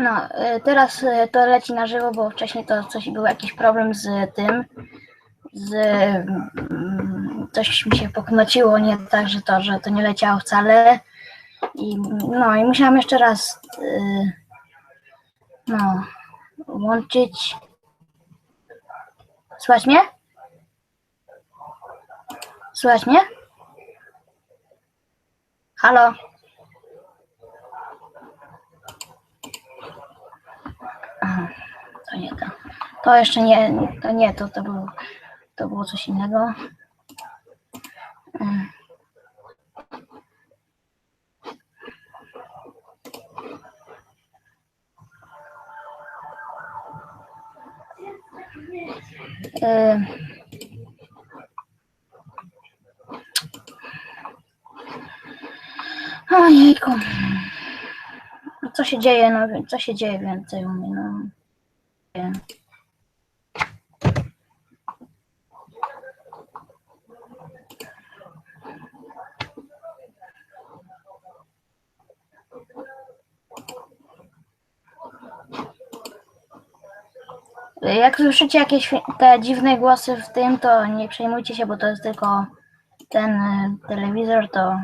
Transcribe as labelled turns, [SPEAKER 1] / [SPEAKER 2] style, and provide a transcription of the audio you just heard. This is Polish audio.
[SPEAKER 1] No, y, teraz y, to leci na żywo, bo wcześniej to coś był jakiś problem z tym, z mm, coś mi się poknociło, nie tak, że to, że to nie leciało wcale. I no i musiałam jeszcze raz y, no łączyć. Słychać mnie? Mnie? Halo? To nie to. To jeszcze nie, to nie, to, to, było, to było coś innego. Mm. Y, Ojejku. Co się dzieje, no co się dzieje więcej u mnie, no. Wiem. Jak słyszycie jakieś te dziwne głosy w tym, to nie przejmujcie się, bo to jest tylko ten y, telewizor, to